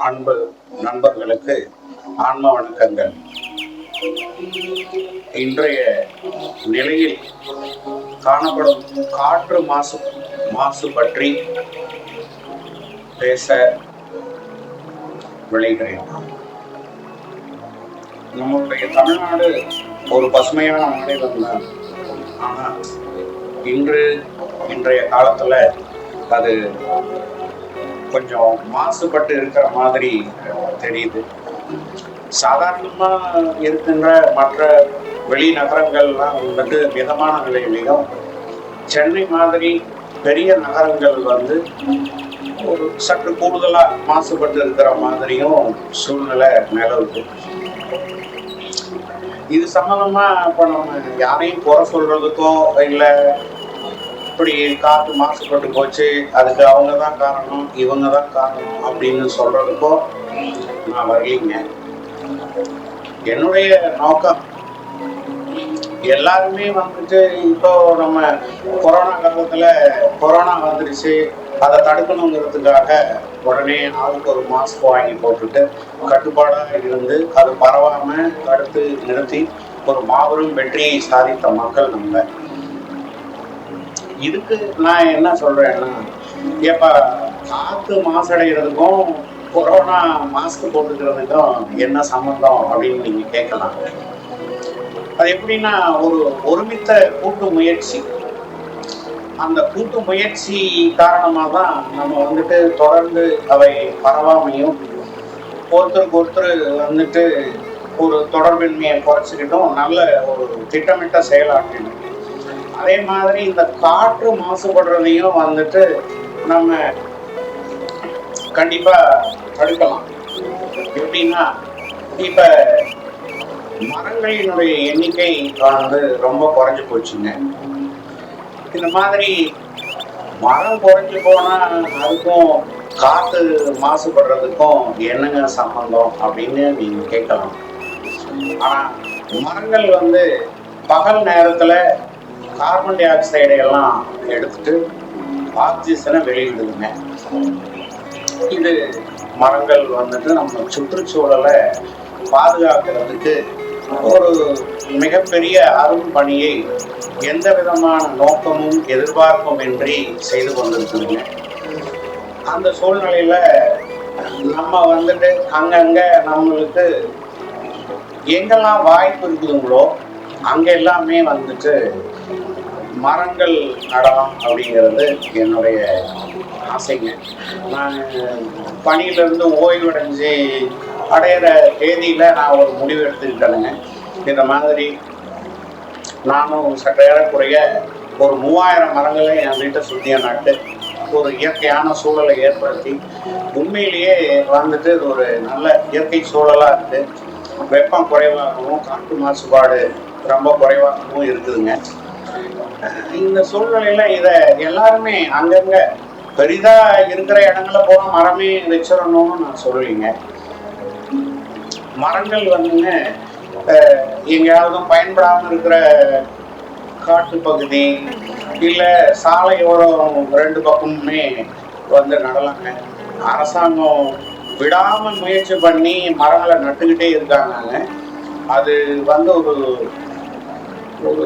அன்பு நண்பர்களுக்கு ஆன்ம வணக்கங்கள். இன்றைய நிலையில் காணப்படும் காற்று மாசு மாசு பற்றி பேச விளைகிறேன் நம்மளுடைய தமிழ்நாடு ஒரு பசுமையான மாநிலம் தான். ஆனால் இன்று இன்றைய காலத்தில் அது கொஞ்சம் மாசுபட்டு இருக்கிற மாதிரி தெரியுது. சாதாரணமாக இருக்கின்ற மற்ற வெளி நகரங்கள்லாம் வந்து மிதமான நிலையிலையும் சென்னை மாதிரி பெரிய நகரங்கள் வந்து ஒரு சற்று கூடுதலாக மாசுபட்டு இருக்கிற மாதிரியும் சூழ்நிலை நிலவுது. இது சம்மந்தமாக இப்போ நம்ம யாரையும் குறை சொல்கிறதுக்கோ இல்லை இப்படி காற்று மாசுபட்டு போச்சு அதுக்கு அவங்க தான் காரணம் இவங்க தான் காரணம் அப்படின்னு சொல்றதுக்கோ நான் வரலைங்க. என்னுடைய நோக்கம் எல்லாருமே வந்துட்டு இப்போ நம்ம கொரோனா காலத்துல கொரோனா வந்துருச்சு அதை தடுக்கணுங்கிறதுக்காக உடனே ஆளுக்கு ஒரு மாஸ்க் வாங்கி போட்டுட்டு கட்டுப்பாடாக இருந்து அது பரவாம தடுத்து நிறுத்தி ஒரு மாபெரும் வெற்றியை சாதித்த மக்கள் நம்ம. இதுக்கு நான் என்ன சொல்றேன்னா ஏப்பா காத்து மாசடைகிறதுக்கும் கொரோனா மாஸ்க் போட்டுக்கிறதுக்கும் என்ன சம்மந்தம் அப்படின்னு நீங்க கேட்கலாம். அது எப்படின்னா ஒரு ஒருமித்த கூட்டு முயற்சி. அந்த கூட்டு முயற்சி காரணமாக தான் நம்ம வந்துட்டு தொடர்ந்து அவை பரவாமையும் ஒருத்தருக்கு ஒருத்தர் வந்துட்டு ஒரு தொடர்பின்மையை குறைச்சிக்கிட்டும் நல்ல ஒரு திட்டமிட்ட செயலாற்றினோம். அதே மாதிரி இந்த காற்று மாசுபடுறதையும் வந்துட்டு நம்ம கண்டிப்பா தடுக்கலாம். எப்படின்னா இப்ப மரங்களினுடைய எண்ணிக்கை வந்து ரொம்ப குறைஞ்சு போச்சுங்க. இந்த மாதிரி மரம் குறைஞ்சு போனா அதுக்கும் காத்து மாசுபடுறதுக்கும் என்னங்க சம்பந்தம் அப்படின்னு நீங்க கேட்கலாம். ஆனா மரங்கள் வந்து பகல் நேரத்துல கார்பன் டை ஆக்சைடை எல்லாம் எடுத்துட்டு ஆக்சிஜனை வெளியிடுதுங்க. இது மரங்கள் வந்துட்டு நம்ம சுற்றுச்சூழலை பாதுகாக்கிறதுக்கு ஒரு மிகப்பெரிய அரும் பணியை எந்த விதமான நோக்கமும் எதிர்பார்ப்பும் இன்றி செய்து கொண்டிருக்குதுங்க. அந்த சூழ்நிலையில நம்ம வந்துட்டு அங்கங்க நம்மளுக்கு எங்கெல்லாம் வாய்ப்பு இருக்குதுங்களோ அங்க எல்லாமே வந்துட்டு மரங்கள் நடலாம் அப்படிங்கிறது என்னுடைய ஆசைங்க. நான் பணியிலிருந்து ஓய்வடைஞ்சு அடையிற தேதியில் நான் ஒரு முடிவு எடுத்துக்கிட்டேனுங்க. இந்த மாதிரி நானும் சற்று ஏறக்குறைய ஒரு மூவாயிரம் மரங்களை என் வீட்டை சுற்றிய நட்டு ஒரு இயற்கையான சூழலை ஏற்படுத்தி உண்மையிலேயே வந்துட்டு இது ஒரு நல்ல இயற்கை சூழலாக இருக்குது வெப்பம் குறைவாகவும் காற்று மாசுபாடு ரொம்ப குறைவாகவும் இருக்குதுங்க. இந்த சூழ்நிலையில இத எல்லாருமே அங்கங்க பெரிதா இருக்கிற இடங்களை போனா மரமே வச்சிடணும்னு நான் சொல்லுவீங்க. மரங்கள் வந்துங்க எங்கேயாவது பயன்படாமல் இருக்கிற காட்டு பகுதி இல்லை சாலையோரம் ரெண்டு பக்கமுமே வந்து நடலாங்க. அரசாங்கம் விடாமல் முயற்சி பண்ணி மரங்களை நட்டுக்கிட்டே இருக்காங்க. அது வந்து ஒரு ஒரு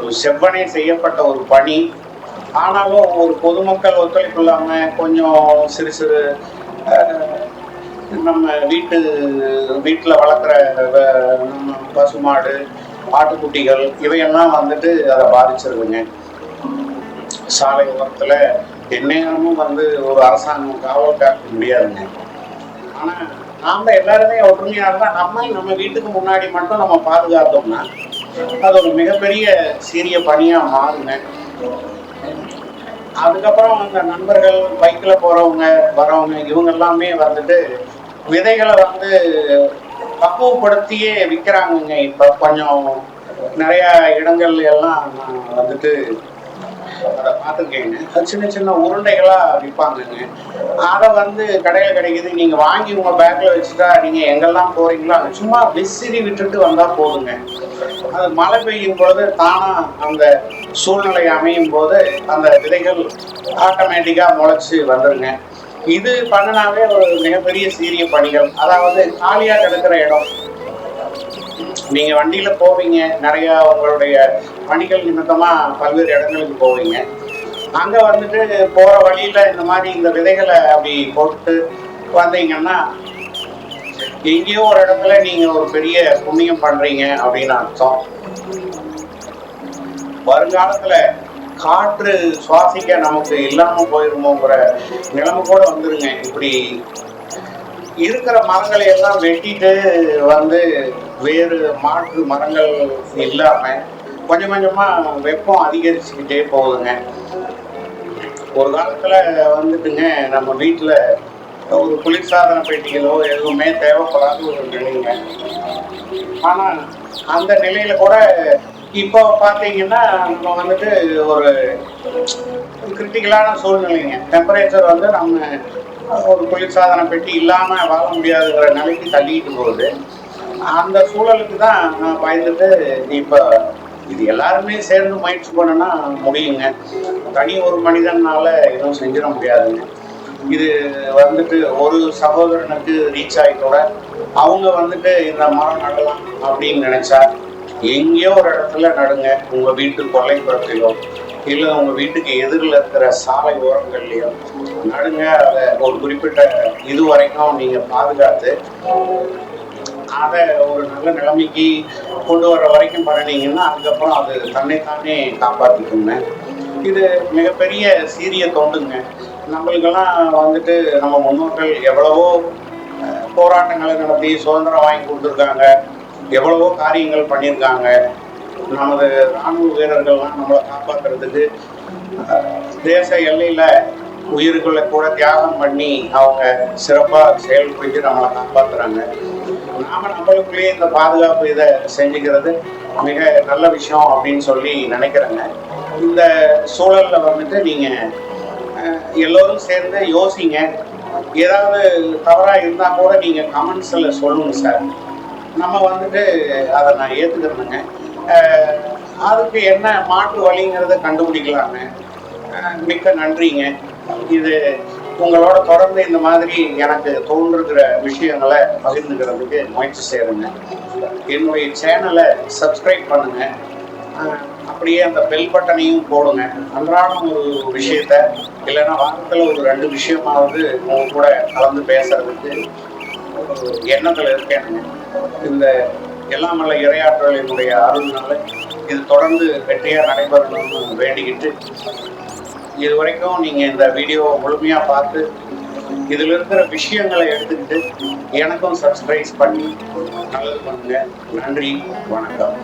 ஒரு செவ்வனே செய்யப்பட்ட ஒரு பணி. ஆனாலும் ஒரு பொதுமக்கள் ஒத்துழைப்பு இல்லாமல் கொஞ்சம் சிறு சிறு நம்ம வீட்டு வீட்டில் வளர்க்குற பசுமாடு ஆட்டுக்குட்டிகள் இவையெல்லாம் வந்துட்டு அதை பாதிச்சிருக்குங்க சாலை ஓரத்தில் எந்நேரமும் வந்து ஒரு அரசாங்கம் காவல் காக்க முடியாதுங்க. ஆனால் நாம் எல்லாருமே ஒற்றுமையாக இருந்தால் நம்ம நம்ம வீட்டுக்கு முன்னாடி மட்டும் நம்ம பாதுகாத்தோம்னா அது ஒரு மிகப்பெரிய சீரிய பணியாக மாறுங்க. அதுக்கப்புறம் அந்த நண்பர்கள் பைக்கில் போகிறவங்க வரவங்க இவங்க எல்லாமே வந்துட்டு விதைகளை வந்து பக்குவப்படுத்தியே விற்கிறாங்கங்க இப்போ கொஞ்சம் நிறையா இடங்கள் எல்லாம் நான் வந்துட்டு அதை பார்த்துருக்கேங்க. அது சின்ன சின்ன உருண்டைகளாக விற்பாங்கங்க அதை வந்து கடையில் கிடைக்குது. நீங்கள் வாங்கி உங்கள் பேக்கில் வச்சுட்டா நீங்கள் எங்கெல்லாம் போகிறீங்களோ சும்மா விசிறி விட்டுட்டு வந்தால் போதுங்க. அது மழை பெய்யும் போது தானாக அந்த சூழ்நிலை அமையும் போது அந்த விதைகள் ஆட்டோமேட்டிக்கா முளைச்சி வந்துருங்க. இது பண்ணினாவே ஒரு மிகப்பெரிய சீரிய பணிகள். அதாவது காலியாக கிடக்கிற இடம். நீங்கள் வண்டியில போவீங்க. நிறையா உங்களுடைய பணிகள் நிமித்தமாக பல்வேறு இடங்களுக்கு போவீங்க. அங்கே வந்துட்டு போகிற வழியில இந்த மாதிரி இந்த விதைகளை அப்படி போட்டு வந்தீங்கன்னா எங்கேயோ ஒரு இடத்துல நீங்க ஒரு பெரிய புண்ணியம் பண்றீங்க அப்படின்னு அர்த்தம். வருங்காலத்துல காற்று சுவாசிக்க நமக்கு இல்லாம போயிருமோங்கிற நிலைமை கூட வந்துருங்க. இப்படி இருக்கிற மரங்களை எல்லாம் வெட்டிட்டு வந்து வேறு மாற்று மரங்கள் இல்லாம கொஞ்சம் கொஞ்சமா வெப்பம் அதிகரிச்சுக்கிட்டே போகுதுங்க. ஒரு காலத்துல வந்துட்டுங்க நம்ம வீட்டுல ஒரு குளிர்சாதன பெட்டிகளோ எதுவுமே தேவைப்படாத ஒரு நிலைங்க ஆனால் அந்த நிலையில கூட இப்போ பார்த்தீங்கன்னா நம்ம வந்துட்டு ஒரு கிரிட்டிக்கலான சூழ்நிலைங்க. டெம்பரேச்சர் வந்து நம்ம ஒரு குளிர்சாதன பெட்டி இல்லாமல் வாழ முடியாதுங்கிற நிலைக்கு தள்ளிட்டு போகுது. அந்த சூழலுக்கு தான் நான் பயந்துட்டு இப்போ இது எல்லாருமே சேர்ந்து முயற்சி பண்ணனா முடியுங்க. தனி ஒரு மனிதனால எதுவும் செஞ்சிட முடியாதுங்க. இது வந்துட்டு ஒரு சகோதரனுக்கு ரீச் ஆகிட்டோட அவங்க வந்துட்டு இந்த மரம் நடலாம் அப்படின்னு நினைச்சா எங்கேயோ ஒரு இடத்துல நடுங்க உங்க வீட்டு கொல்லைப்புறத்திலோ இல்லை உங்க வீட்டுக்கு எதிரில் இருக்கிற சாலை ஓரங்கள்லையோ நடுங்க அதை ஒரு குறிப்பிட்ட இது வரைக்கும் நீங்க பாதுகாத்து அதை ஒரு நல்ல நிலைமைக்கு கொண்டு வர வரைக்கும் பண்ணினீங்கன்னா அதுக்கப்புறம் அது தன்னைத்தானே காப்பாற்றிக்குங்க இது மிகப்பெரிய சீரிய தொண்டுங்க. நம்மளுக்கெல்லாம் வந்துட்டு நம்ம முன்னோர்கள் எவ்வளவோ போராட்டங்களை நடத்தி சுதந்திரம் வாங்கி கொடுத்துருக்காங்க. எவ்வளவோ காரியங்கள் பண்ணியிருக்காங்க. நமது ராணுவ வீரர்கள்லாம் நம்மளை காப்பாற்றுறதுக்கு தேச எல்லையில் உயிர்களை கூட தியாகம் பண்ணி அவங்க சிறப்பாக செயல்பட்டு நம்மளை காப்பாற்றுறாங்க நாம் நம்மளுக்குள்ளேயே இந்த பாதுகாப்பு இதை செஞ்சுக்கிறது மிக நல்ல விஷயம் அப்படின்னு சொல்லி நினைக்கிறேங்க. இந்த சூழலில் வந்துட்டு நீங்கள் எல்லோரும் சேர்ந்து யோசிங்க. ஏதாவது தவறா இருந்தா கூட நீங்க கமெண்ட்ஸ்ல சொல்லுங்க சார் நம்ம வந்துட்டு அதை நான் ஏத்துக்கிறேனுங்க. அதுக்கு என்ன மாற்று வழிங்கிறத கண்டுபிடிக்கலாங்க. மிக்க நன்றிங்க. இது உங்களோட தொடர்ந்து இந்த மாதிரி எனக்கு தோன்றுகிற விஷயங்களை பகிர்ந்துக்கிறதுக்கு முயற்சி செய்கிறேங்க என்னுடைய சேனலை சப்ஸ்கிரைப் பண்ணுங்க. அப்படியே அந்த பெல் பட்டனையும் போடுங்க. அன்றாடம் ஒரு விஷயத்த இல்லைன்னா வாரத்தில் ஒரு ரெண்டு விஷயமாவது உங்க கூட கலந்து பேசுறதுக்கு எண்ணத்தில் இருக்கேன் இந்த எல்லாம் வல்ல இரையாற்றலினுடைய அருள்னால இது தொடர்ந்து வெற்றியாக நடைபெறணும்னு வேண்டிக்கிட்டு இது வரைக்கும் நீங்கள் இந்த வீடியோவை முழுமையாக பார்த்து இதில் இருக்கிற விஷயங்களை எடுத்துக்கிட்டு எனக்கும் சப்ஸ்கிரைப் பண்ணி நல்லது பண்ணுங்க. நன்றி வணக்கம்.